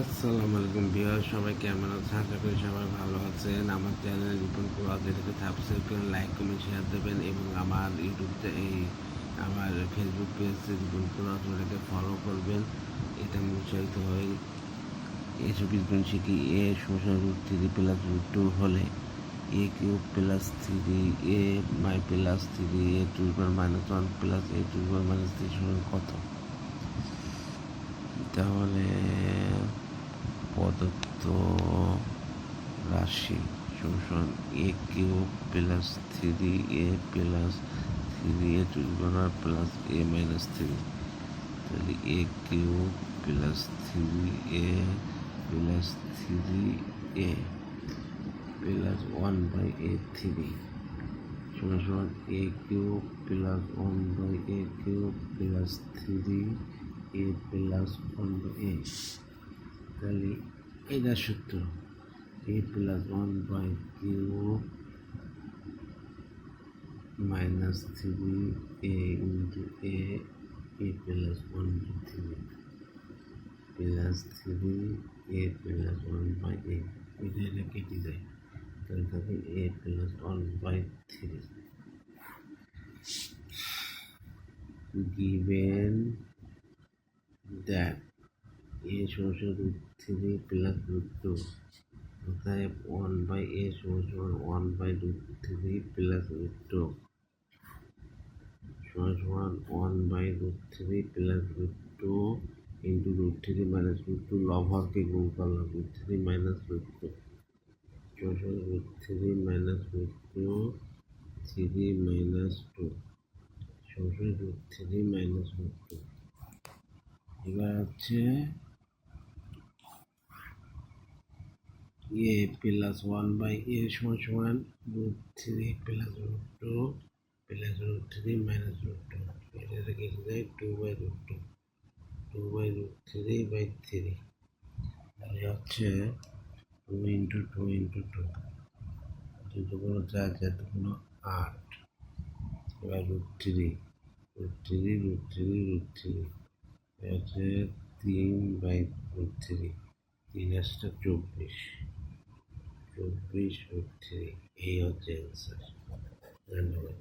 আসসালামু আলাইকুম বিহার সবাই কেমন আছেন? আশা করি সবাই ভালো আছেন। আমার চ্যানেল রিপন কুরাজ এটাকে সাবস্ক্রাইব করেন লাইক কমেন্ট শেয়ার দেবেন এবং আমার ইউটিউবতে এই আমার ফেসবুক পেজ রিপন কুরাজ ওটাকে ফলো করবেন। এটা আমি উৎসাহিত হই এসব বিজ্ঞান শিখি। এ শোষণ root three plus root two হলে a cube plus three a my plus three a two minus one plus a two minus three কত? তাহলে প্রদত্ত রাশি শোষণ a Q plus three a plus three a two plus a minus three তাহলে a Q plus three a plus three a plus one by a three সমান a Q plus one by a Q plus three a plus one by a তাহলে এটা সূত্র a plus one by q minus three a into a a plus one by three plus three a plus one by a এটা এটা কেটে যায়। তাহলে থাকে a plus one by three given that a সমান থ্রি প্লাস রুট টু অতএব one by a সমান one by root three plus root two সমান one by root three plus root two into root three minus root two লভরকে গুণ করলাম? Root three minus root two সমান root three minus root two three minus two সমান root three minus root two এবার হচ্ছে a plus one by a সমান সমান root three plus root two plus root three minus root two এটা রেখে দেয় two by root two two by root three by three তাহলে হচ্ছে two into two into two দুটো কোনো চার চার কোনো আট এবার root three root three root three root three হচ্ছে তিন বাই রুট থ্রি তিন আসটা চব্বিশ চব্বিশ রুট থ্রি এই হচ্ছে অ্যান্সার ধন্যবাদ